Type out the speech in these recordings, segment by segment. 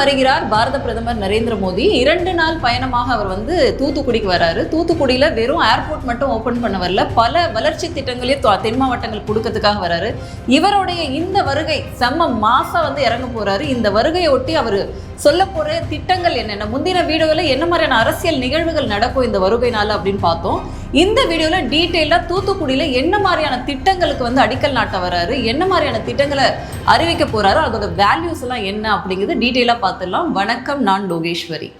வருகிறார் பாரத பிரதமர் நரேந்திர மோடி. இரண்டு நாள் பயணமாக அவர் வந்து தூத்துக்குடிக்கு வராரு. தூத்துக்குடியில் வெறும் ஏர்போர்ட் மட்டும் ஓப்பன் பண்ண வரல. பல வளர்ச்சி திட்டங்களையும் தென் மாவட்டங்கள் கொடுக்கறதுக்காக வராரு. இவருடைய இந்த வருகை செம்ம மாசா வந்து இறங்க போறாரு. இந்த வருகையை ஒட்டி அவர் சொல்ல போற திட்டங்கள் என்னென்ன? முந்தின வீடுகளில் என்ன மாதிரியான அரசியல் நிகழ்வுகள் நடக்கும் இந்த வருகைனால அப்படின்னு பார்த்தோம். இந்த வீடியோல டீட்டெயிலாக தூத்துக்குடியில் என்ன மாதிரியான திட்டங்களுக்கு வந்து அடிக்கல் நாட்ட வராரு என்ன மாதிரியான திட்டங்களை அறிவிக்க போறாரு? அதோட வேல்யூஸ் எல்லாம் என்ன அப்படிங்கிறது டீட்டெயிலாக பார்த்துடலாம் வணக்கம் நான் லோகேஸ்வரி.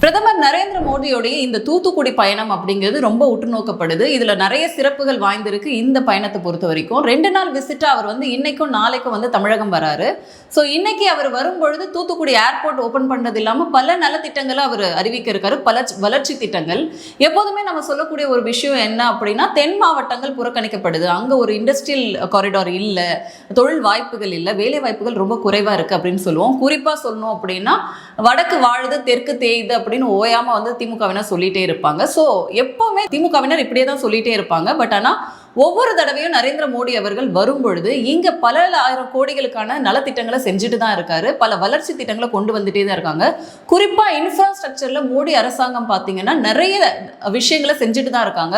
பிரதமர் நரேந்திர மோடியோடைய இந்த தூத்துக்குடி பயணம் அப்படிங்கிறது ரொம்ப உற்று நோக்கப்படுது இதுல நிறைய சிறப்புகள் வாய்ந்திருக்கு இந்த பயணத்தை பொறுத்த வரைக்கும். ரெண்டு நாள் விசிட்டாக அவர் வந்து இன்னைக்கும் நாளைக்கும் வந்து தமிழகம் வராரு. ஸோ இன்னைக்கு அவர் வரும்பொழுது தூத்துக்குடி ஏர்போர்ட் ஓபன் பண்ணது இல்லாம பல நலத்திட்டங்களை அவர் அறிவிக்க இருக்காரு பல வளர்ச்சி திட்டங்கள். எப்போதுமே நம்ம சொல்லக்கூடிய ஒரு விஷயம் என்ன அப்படின்னா தென் மாவட்டங்கள் புறக்கணிக்கப்படுது. அங்க ஒரு இண்டஸ்ட்ரியல் காரிடார் இல்லை தொழில் வாய்ப்புகள் இல்லை வேலை வாய்ப்புகள் ரொம்ப குறைவா இருக்கு அப்படின்னு சொல்லுவோம். குறிப்பா சொல்லணும் அப்படின்னா வடக்கு வாழுது தெற்கு தேயுது அப்படின்னு ஓயாம வந்து திமுகவினர் சொல்லிட்டே இருப்பாங்க. ஸோ எப்பவுமே திமுகவினர் இப்படியே தான் சொல்லிட்டே இருப்பாங்க. பட் ஆனா ஒவ்வொரு தடவையும் நரேந்திர மோடி அவர்கள் வரும் பொழுது இங்க பல ஆயிரம் கோடிகளுக்கான நலத்திட்டங்களை செஞ்சுட்டு தான் இருக்காரு. பல வளர்ச்சி திட்டங்களை கொண்டு வந்துட்டே தான் இருக்காங்க. குறிப்பா இன்ஃப்ராஸ்ட்ரக்சர்ல மோடி அரசாங்கம் பார்த்தீங்கன்னா நிறைய விஷயங்களை செஞ்சுட்டு தான் இருக்காங்க.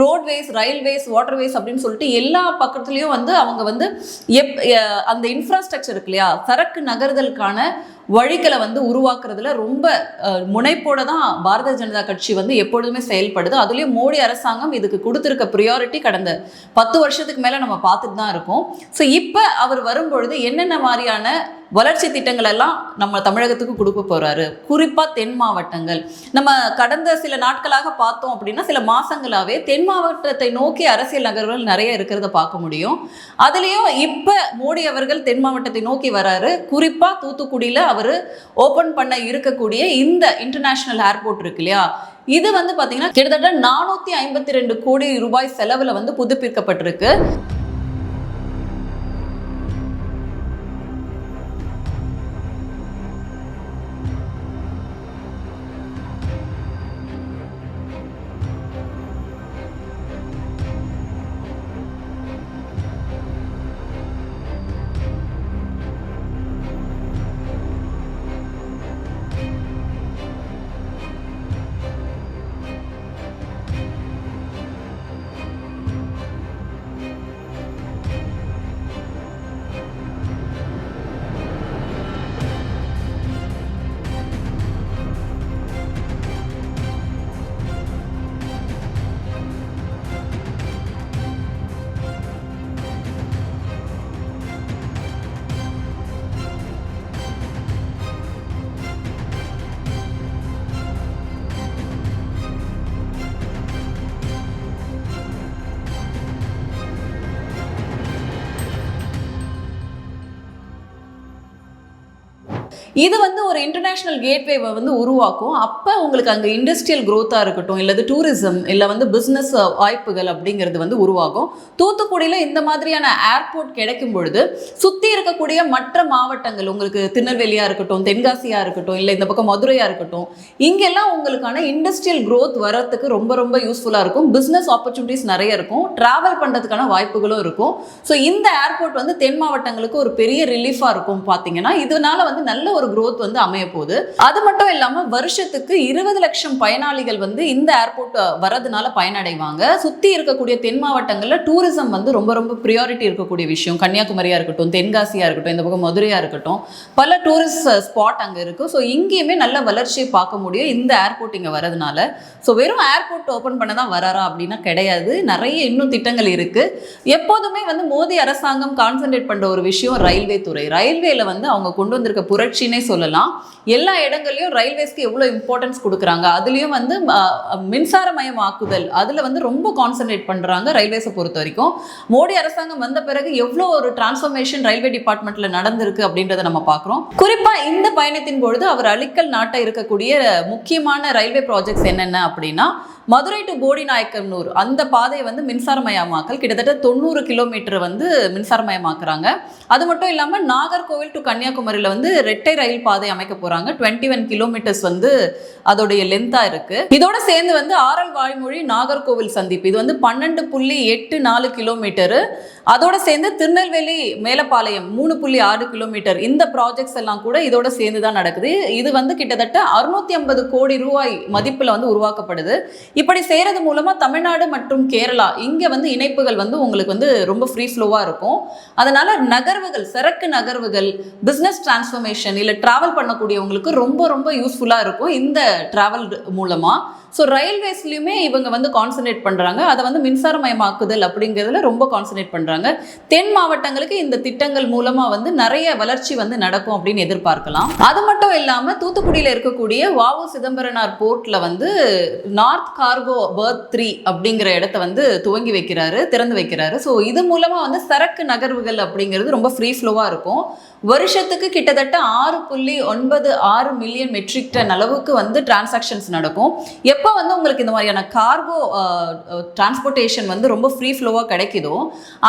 ரோட்வேஸ் ரயில்வேஸ் வாட்டர்வேஸ் அப்படின்னு சொல்லிட்டு எல்லா பக்கத்துலயும் வந்து அவங்க வந்து எப் அந்த இன்ஃப்ராஸ்ட்ரக்சர் இருக்கு இல்லையா? சரக்கு நகர்தலுக்கான வழிகளை வந்து உருவாக்குறதுல ரொம்ப முனைப்போட தான் பாரதிய ஜனதா கட்சி வந்து எப்பொழுதுமே செயல்படுது. அதுலேயும் மோடி அரசாங்கம் இதுக்கு கொடுத்துருக்க ப்ரியாரிட்டி கடந்த பத்து வருஷத்துக்கு மேலே நம்ம பார்த்துட்டு தான் இருக்கோம். ஸோ இப்போ அவர் வரும்பொழுது என்னென்ன மாதிரியான வளர்ச்சி திட்டங்கள் எல்லாம் நம்ம தமிழகத்துக்கு கொடுக்க போறாரு. குறிப்பாக தென் மாவட்டங்கள். நம்ம கடந்த சில நாட்களாக பார்த்தோம் அப்படின்னா சில மாசங்களாவே தென் மாவட்டத்தை நோக்கி அரசியல் நகர்வுகள் நிறைய இருக்கிறத பார்க்க முடியும். அதுலேயும் இப்போ மோடி அவர்கள் தென் மாவட்டத்தை நோக்கி வராரு. குறிப்பாக தூத்துக்குடியில் அவர் ஓப்பன் பண்ண இருக்கக்கூடிய இந்த இன்டர்நேஷ்னல் ஏர்போர்ட் இருக்கு இல்லையா? இது வந்து பார்த்தீங்கன்னா கிட்டத்தட்ட நானூற்றி ஐம்பத்தி ரெண்டு கோடி ரூபாய் செலவில் வந்து புதுப்பிக்கப்பட்டிருக்கு. இது வந்து ஒரு இன்டர்நேஷ்னல் கேட்வேவை வந்து உருவாக்கும். அப்போ உங்களுக்கு அங்கே இண்டஸ்ட்ரியல் க்ரோத்தாக இருக்கட்டும் இல்லது டூரிசம் இல்லை வந்து பிஸ்னஸ் வாய்ப்புகள் அப்படிங்கிறது வந்து உருவாகும். தூத்துக்குடியில் இந்த மாதிரியான ஏர்போர்ட் கிடைக்கும் பொழுது சுற்றி இருக்கக்கூடிய மற்ற மாவட்டங்கள் உங்களுக்கு திருநெல்வேலியாக இருக்கட்டும் தென்காசியாக இருக்கட்டும் இல்லை இந்த பக்கம் மதுரையாக இருக்கட்டும் இங்கெல்லாம் உங்களுக்கான இண்டஸ்ட்ரியல் க்ரோத் வரத்துக்கு ரொம்ப ரொம்ப யூஸ்ஃபுல்லாக இருக்கும். பிஸ்னஸ் ஆப்பர்ச்சுனிட்டிஸ் நிறைய இருக்கும். ட்ராவல் பண்ணுறதுக்கான வாய்ப்புகளும் இருக்கும். ஸோ இந்த ஏர்போர்ட் வந்து தென் மாவட்டங்களுக்கு ஒரு பெரிய ரிலீஃபாக இருக்கும் பார்த்தீங்கன்னா இதனால வந்து நல்ல ஒரு குரோத் வந்து அமைய போகுது. அது மட்டும் இல்லாமல் வருஷத்துக்கு இருபது லட்சம் பயனாளிகள் வந்து இந்த ஏர்போர்ட் வரதுனால பயனடைவாங்க. சுற்றி இருக்கக்கூடிய தென் மாவட்டங்களில் டூரிசம் வந்து ரொம்ப ரொம்ப ப்ரியாரிட்டி இருக்கக்கூடிய விஷயம். கன்னியாகுமரியாக இருக்கட்டும் தென்காசியாக இருக்கட்டும் இந்த பக்கம் மதுரையாக இருக்கட்டும் பல டூரிஸ்ட் ஸ்பாட் அங்கே இருக்குது ஸோ இங்கேயுமே நல்ல வளர்ச்சியை பார்க்க முடியும் இந்த ஏர்போர்ட் இங்கே வரதுனால ஸோ வெறும் ஏர்போர்ட் ஓப்பன் பண்ண தான் வராரா அப்படின்னா கிடையாது. நிறைய இன்னும் திட்டங்கள் இருக்குது எப்போதுமே வந்து மோடி அரசாங்கம் கான்சென்ட்ரேட் பண்ணுற ஒரு விஷயம் ரயில்வே துறை. ரயில்வேல வந்து அவங்க கொண்டு வந்திருக்க புரட்சினே சொல்லலாம். எல்லா இடங்கள்லையும் ரயில்வேஸ்க்கு எவ்வளோ இம்பார்ட்டன்ஸ் கொடுக்குறாங்க? அதுலேயும் வந்து மின்சாரமயமாக்குதல். அதில் வந்து ரொம்ப கான்சென்ட்ரேட் பண்ணுறாங்க ரயில்வேஸை பொறுத்த வரைக்கும். மோடி அரசாங்கம் வந்த பிறகு எவ்வளோ ஒரு டிரான்ஸ்ஃபர்மேஷன் ரயில்வே டிபார்ட்மெண்ட்ல நடந்திருக்கு அப்படின்றத நம்ம பார்க்குறோம். குறிப்பாக இந்த பயணத்தின் பொழுது அவர் அழிக்கல் நாட்டை இருக்கக்கூடிய முக்கியமான ரயில்வே ப்ராஜெக்ட்ஸ் என்னென்ன அப்படின்னா மதுரை டு போடிநாயக்கனூர் அந்த பாதையை வந்து மின்சாரமயமாக்கல் கிட்டத்தட்ட தொண்ணூறு கிலோமீட்டர் வந்து மின்சாரமயமாக்குறாங்க அது மட்டும் இல்லாமல் நாகர்கோவில் டு கன்னியாகுமரியில் வந்து ரெட்டை ரயில் பாதை அமைக்க போகிறாங்க டுவெண்ட்டி ஒன் கிலோமீட்டர்ஸ் வந்து அதோடைய லென்த்தாக இருக்குது இதோட சேர்ந்து வந்து ஆரல் வாய்மொழி நாகர்கோவில் சந்திப்பு. இது வந்து பன்னெண்டு புள்ளி எட்டு நாலு கிலோமீட்டரு அதோட சேர்ந்து திருநெல்வேலி மேலப்பாளையம் மூணு புள்ளி ஆறு கிலோமீட்டர் இந்த ப்ராஜெக்ட்ஸ் எல்லாம் கூட இதோட சேர்ந்து தான் நடக்குது. இது வந்து கிட்டத்தட்ட அறுநூத்தி ஐம்பது கோடி ரூபாய் மதிப்பில் வந்து உருவாக்கப்படுது. இப்படி செய்கிறது மூலமாக தமிழ்நாடு மற்றும் கேரளா இங்கே வந்து இணைப்புகள் வந்து உங்களுக்கு வந்து ரொம்ப ஃப்ரீ ஃப்ளோவாக இருக்கும். அதனால் நகர்வுகள் சரக்கு நகர்வுகள் பிஸ்னஸ் டிரான்ஸ்ஃபர்மேஷன் இல்லை ட்ராவல் பண்ணக்கூடியவங்களுக்கு ரொம்ப ரொம்ப யூஸ்ஃபுல்லாக இருக்கும். இந்த ட்ராவல் மூலமாக ஸோ ரயில்வேஸ்லையுமே இவங்க வந்து கான்சன்ட்ரேட் பண்ணுறாங்க அதை வந்து மின்சாரமயமாக்குதல் அப்படிங்கிறதுல ரொம்ப கான்சன்ட்ரேட் பண்ணுறாங்க தென் மாவட்டங்களுக்கு இந்த திட்டங்கள் மூலமாக வந்து நிறைய வளர்ச்சி வந்து நடக்கும் அப்படின்னு எதிர்பார்க்கலாம். அது மட்டும் இல்லாமல் தூத்துக்குடியில் இருக்கக்கூடிய வாவு சிதம்பரனார் போர்ட்டில் வந்து நார்த் கார்கோ பர்த் த்ரீ அப்படிங்கிற இடத்த வந்து துவங்கி வைக்கிறாரு திறந்து வைக்கிறாரு. ஸோ இது மூலமாக வந்து சரக்கு நகர்வுகள் அப்படிங்கிறது ரொம்ப ஃப்ரீ ஃப்ளோவாக இருக்கும். வருஷத்துக்கு கிட்டத்தட்ட ஆறு புள்ளி ஒன்பது ஆறு மில்லியன் மெட்ரிக் டன் அளவுக்கு வந்து டிரான்சாக்ஷன்ஸ் நடக்கும். எப்போ வந்து உங்களுக்கு இந்த மாதிரியான கார்கோ டிரான்ஸ்போர்ட்டேஷன் வந்து ரொம்ப ஃப்ரீ ஃப்ளோவாக கிடைக்குதோ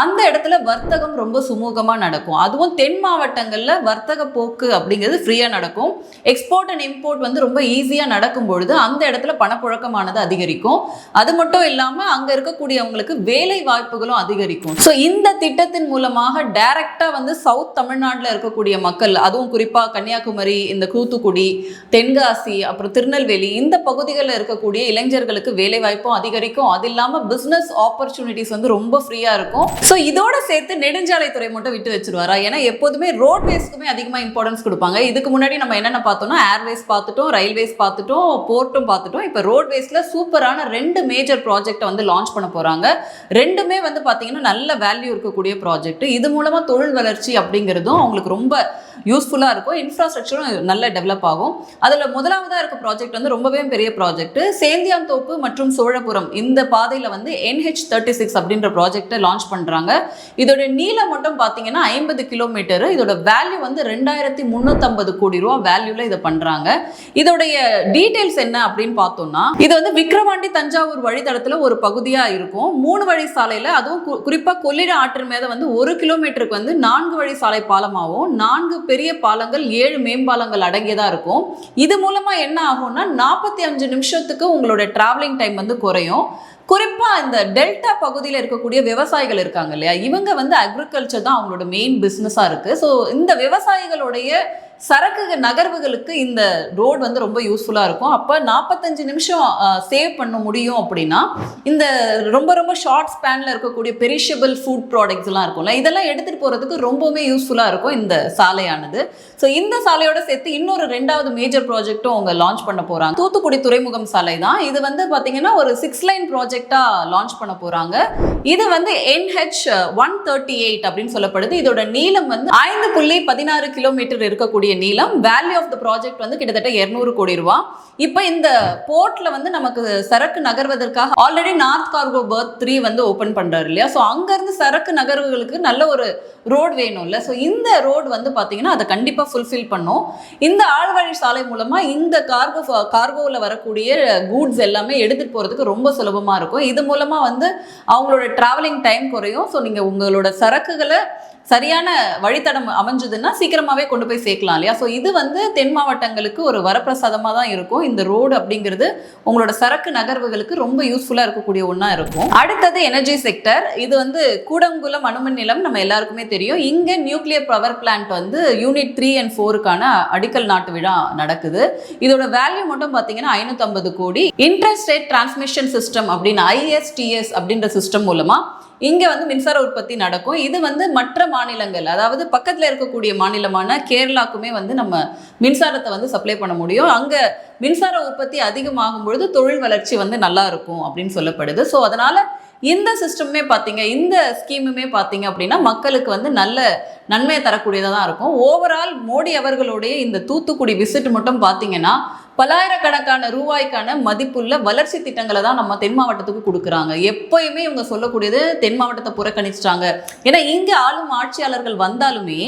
அந்த இடத்துல வர்த்தகம் ரொம்ப சுமூகமாக நடக்கும். அதுவும் தென் மாவட்டங்களில் வர்த்தக போக்கு அப்படிங்கிறது ஃப்ரீயாக நடக்கும். எக்ஸ்போர்ட் அண்ட் இம்போர்ட் வந்து ரொம்ப ஈஸியாக நடக்கும் பொழுது அந்த இடத்துல பணப்புழக்கமானது அதிகரிக்கும். அது மட்டும் இல்லாமல் அங்கே இருக்கக்கூடியவங்களுக்கு வேலை வாய்ப்புகளும் அதிகரிக்கும். ஸோ இந்த திட்டத்தின் மூலமாக டைரக்டாக வந்து சவுத் தமிழ்நாட்டில் இருக்கக்கூடிய மக்கள் அதுவும் குறிப்பாக கன்னியாகுமரி இந்த தூத்துக்குடி தென்காசி அப்புறம் திருநெல்வேலி இந்த பகுதிகளில் இருக்கக்கூடிய இளைஞர்களுக்கு வேலை வாய்ப்பும் அதிகரிக்கும். அது இல்லாமல் பிஸ்னஸ் ஆப்பர்ச்சுனிட்டிஸ் வந்து ரொம்ப ஃப்ரீயாக இருக்கும். ஸோ இதோட சேர்த்து நெடுஞ்சாலைத்துறை மட்டும் விட்டு வச்சிருவாரா? ஏன்னா எப்போதுமே ரோட்வேஸ்க்குமே அதிகமாக இம்பார்ட்டன்ஸ் கொடுப்பாங்க. இதுக்கு முன்னாடி நம்ம என்னென்ன பார்த்தோம்னா ஏர்வேஸ் பார்த்துட்டோம் ரயில்வேஸ் பார்த்துட்டோம் போர்ட்டும் பார்த்துட்டோம். இப்போ ரோட்வேஸில் சூப்பரான ரெண்டு மேஜர் ப்ராஜெக்ட்டை வந்து லான்ச் பண்ண போகிறாங்க ரெண்டுமே வந்து பார்த்தீங்கன்னா நல்ல வேல்யூ இருக்கக்கூடிய ப்ராஜெக்ட் இது மூலமாக தொழில் வளர்ச்சி அப்படிங்கிறதும் அவங்களுக்கு ரொம்ப யூஸ்ஃபுல்லாக இருக்கும். இன்ஃப்ராஸ்ட்ரக்சரும் நல்ல டெவலப் ஆகும். அதில் முதலாவதாக இருக்க ப்ராஜெக்ட் வந்து ரொம்பவே பெரிய ப்ராஜெக்ட் சேந்தியாந்தோப்பு மற்றும் சோழபுரம் இந்த பாதையில் வந்து என்ஹெச் தேர்ட்டி சிக்ஸ் அப்படின்ற ப்ராஜெக்டை லான்ச் பண்ணுறாங்க இதோட நீளம் மட்டும் பார்த்தீங்கன்னா ஐம்பது கிலோமீட்டர் இதோட வேல்யூ வந்து ரெண்டாயிரத்தி முந்நூற்றம்பது கோடி ரூபா வேல்யூவில் இதை பண்ணுறாங்க இதோடைய டீட்டெயில்ஸ் என்ன அப்படின்னு பார்த்தோம்னா இது வந்து விக்ரவாண்டி தஞ்சாவூர் வழித்தடத்தில் ஒரு பகுதியாக இருக்கும். மூணு வழி சாலையில் அதுவும் கு- குறிப்பாக கொள்ளிட ஆற்றின் மேலே வந்து ஒரு கிலோமீட்டருக்கு வந்து நான்கு வழி சாலை பாலமாகவும் நான்கு பெரிய பாலங்கள் ஏழு மேம்பாலங்கள் அடங்கியதாக இருக்கும். இது மூலமாக என்ன ஆகும்னா நாற்பத்தி அஞ்சு நிமிஷத்துக்கு உங்களோட டிராவலிங் டைம் வந்து குறையும். குறிப்பாக இந்த டெல்டா பகுதியில் இருக்கக்கூடிய விவசாயிகள் இருக்காங்க இல்லையா? இவங்க வந்து அக்ரிகல்ச்சர் தான் அவங்களோட மெயின் பிஸ்னஸாக இருக்குது ஸோ இந்த விவசாயிகளுடைய சரக்கு நகர்வுகளுக்கு இந்த ரோடு வந்து ரொம்ப யூஸ்ஃபுல்லாக இருக்கும். அப்போ நாற்பத்தஞ்சு நிமிஷம் சேவ் பண்ண முடியும் அப்படின்னா இந்த ரொம்ப ரொம்ப ஷார்ட் ஸ்பேனில் இருக்கக்கூடிய பெரிஷபிள் ஃபுட் ப்ராடக்ட்ஸ்லாம் இருக்கும்ல இதெல்லாம் எடுத்துகிட்டு போகிறதுக்கு ரொம்பவுமே யூஸ்ஃபுல்லாக இருக்கும் இந்த சாலையானது. ஸோ இந்த சாலையோட சேர்த்து இன்னொரு ரெண்டாவது மேஜர் ப்ராஜெக்ட்டும் அவங்க லான்ச் பண்ண போகிறாங்க தூத்துக்குடி துறைமுகம் சாலை தான். இது வந்து பார்த்தீங்கன்னா ஒரு சிக்ஸ் லைன் ப்ராஜெக்டாக லான்ச் பண்ண போகிறாங்க இது வந்து என்ஹெச் ஒன் தேர்ட்டி எயிட் அப்படின்னு சொல்லப்படுது. இதோட நீளம் வந்து ஐந்து புள்ளி பதினாறு கிலோமீட்டர் இருக்கக்கூடிய நீளம். வேல்யூ ஆஃப் த ப்ராஜெக்ட் வந்து கிட்டத்தட்ட இருநூறு கோடி ரூபா. இப்போ இந்த போர்ட்ல வந்து நமக்கு சரக்கு நகர்வதற்காக already north cargo berth three வந்து ஓப்பன் பண்றாரு இல்லையா? ஸோ அங்கேருந்து சரக்கு நகர்வுகளுக்கு நல்ல ஒரு ரோடு வேணும்ல ஸோ இந்த ரோடு வந்து பார்த்தீங்கன்னா அதை கண்டிப்பாக ஃபுல்ஃபில் பண்ணும். இந்த ஆழ்வழி சாலை மூலமாக இந்த கார்கோ கார்கோவில் வரக்கூடிய கூட்ஸ் எல்லாமே எடுத்துகிட்டு போகிறதுக்கு ரொம்ப சுலபமாக இருக்கும். இது மூலமாக வந்து அவங்களோட ட்ராவலிங் டைம் குறையும். ஸோ நீங்கள் உங்களோட சரக்குகளை சரியான வழித்தடம் அமைஞ்சதுன்னா சீக்கிரமாகவே கொண்டு போய் சேர்க்கலாம் இல்லையா? ஸோ இது வந்து தென் மாவட்டங்களுக்கு ஒரு வரப்பிரசாதமாக தான் இருக்கும். இந்த ரோடு அப்படிங்கிறது உங்களோட சரக்கு நகர்வுகளுக்கு ரொம்ப யூஸ்ஃபுல்லாக இருக்கக்கூடிய ஒன்றா இருக்கும். அடுத்தது எனர்ஜி செக்டர் இது வந்து கூடங்குளம் அணுமின் நிலம் நம்ம எல்லாருக்குமே தெரியும். இங்கே நியூக்ளியர் பவர் பிளான்ட் வந்து யூனிட் த்ரீ அண்ட் ஃபோருக்கான அடிக்கல் நாட்டு விழா நடக்குது. இதோட வேல்யூ மட்டும் பார்த்தீங்கன்னா ஐநூற்றம்பது கோடி. இன்ட்ரெஸ்ட் ரேட் டிரான்ஸ்மிஷன் சிஸ்டம் அப்படின்னு ஐஎஸ்டிஎஸ் அப்படின்ற சிஸ்டம் மூலமாக இங்கே வந்து மின்சார உற்பத்தி நடக்கும். இது வந்து மற்ற மாநிலங்கள் அதாவது பக்கத்தில் இருக்கக்கூடிய மாநிலமான கேரளாக்குமே வந்து நம்ம மின்சாரத்தை வந்து சப்ளை பண்ண முடியும். அங்கே மின்சார உற்பத்தி அதிகமாகும் பொழுது தொழில் வளர்ச்சி வந்து நல்லா இருக்கும் அப்படின்னு சொல்லப்படுது. ஸோ அதனால் இந்த சிஸ்டமுமே பார்த்தீங்க இந்த ஸ்கீமுமே பார்த்தீங்க அப்படின்னா மக்களுக்கு வந்து நல்ல நன்மையை தரக்கூடியதாக தான் இருக்கும். ஓவரால் மோடி அவர்களுடைய இந்த தூத்துக்குடி விசிட் மட்டும் பார்த்தீங்கன்னா பல்லாயிரக்கணக்கான ரூபாய்க்கான மதிப்புள்ள வளர்ச்சி திட்டங்களை தான் நம்ம தென் மாவட்டத்துக்கு கொடுக்குறாங்க. எப்பயுமே இவங்க சொல்லக்கூடியது தென் மாவட்டத்தை புறக்கணிச்சிட்டாங்க. ஏன்னா இங்கே ஆளும் ஆட்சியாளர்கள் வந்தாலுமே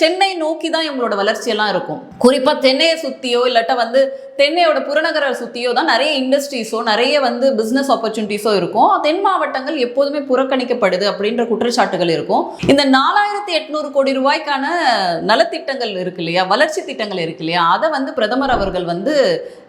சென்னை நோக்கி தான் இவங்களோட வளர்ச்சியெல்லாம் இருக்கும். குறிப்பாக சென்னையை சுற்றியோ இல்லாட்டா வந்து தென்னையோட புறநகரை சுற்றியோ தான் நிறைய இண்டஸ்ட்ரீஸோ நிறைய வந்து பிஸ்னஸ் ஆப்பர்ச்சுனிட்டிஸோ இருக்கும். தென் மாவட்டங்கள் எப்போதுமே புறக்கணிக்கப்படுது அப்படின்ற குற்றச்சாட்டுகள் இருக்கும். இந்த நாலாயிரத்தி எட்நூறு கோடி ரூபாய்க்கான நலத்திட்டங்கள் இருக்கு இல்லையா? வளர்ச்சி திட்டங்கள் இருக்கு இல்லையா? அதை வந்து பிரதமர் அவர்கள் வந்து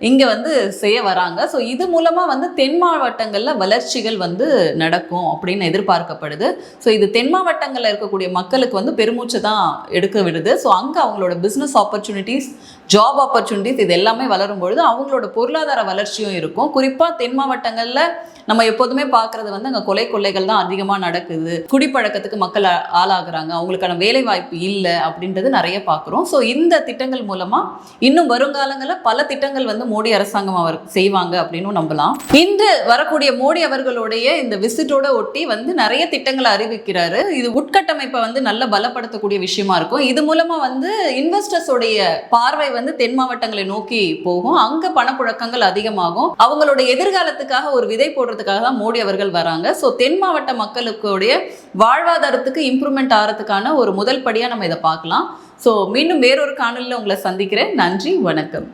இங்கே வந்து செய்ய வராங்க. ஸோ இது மூலமாக வந்து தென் மாவட்டங்களில் வளர்ச்சிகள் வந்து நடக்கும் அப்படின்னு எதிர்பார்க்கப்படுது. ஸோ இது தென் மாவட்டங்களில் இருக்கக்கூடிய மக்களுக்கு வந்து பெருமூச்சு தான் எடுக்க விடுது. ஸோ அங்கே அவங்களோட பிஸ்னஸ் ஆப்பர்ச்சுனிட்டிஸ் ஜாப் ஆப்பர்ச்சுனிட்டிஸ் இது எல்லாமே வளரும் பொழுது அவங்களோட பொருளாதார வளர்ச்சியும் இருக்கும். குறிப்பாக தென் மாவட்டங்களில் நம்ம எப்போதுமே பார்க்குறது வந்து அங்கே கொலை கொள்ளைகள் தான் அதிகமாக நடக்குது. குடிப்பழக்கத்துக்கு மக்கள் ஆளாகிறாங்க ஆளாகுறாங்க. அவங்களுக்கான வேலை வாய்ப்பு இல்லை அப்படின்றது நிறைய பார்க்குறோம். ஸோ இந்த திட்டங்கள் மூலமாக இன்னும் வருங்காலங்களில் பல திட்டங்கள் வந்து மோடி அரசாங்கம் அவர் செய்வாங்க அப்படின்னு நம்பலாம். இன்று வரக்கூடிய மோடி அவர்களுடைய இந்த விசிட்டோட ஒட்டி வந்து நிறைய திட்டங்களை அறிவிக்கிறாரு. இது உட்கட்டமைப்பை வந்து நல்ல பலப்படுத்தக்கூடிய விஷயமா இருக்கும். இது மூலமா வந்து இன்வெஸ்டர்ஸோடைய பார்வை வந்து தென் மாவட்டங்களை நோக்கி போகும். அங்க பணப்புழக்கங்கள் அதிகமாகும். அவங்களோட எதிர்காலத்துக்காக ஒரு விதை போடுறதுக்காக தான் மோடி அவர்கள் வராங்க. ஸோ தென் மாவட்ட மக்களுக்குடைய வாழ்வாதாரத்துக்கு இம்ப்ரூவ்மெண்ட் ஆகிறதுக்கான ஒரு முதல் படியா நம்ம இதை பார்க்கலாம். ஸோ மீண்டும் வேறொரு காணொலியில் உங்களை சந்திக்கிறேன். நன்றி வணக்கம்.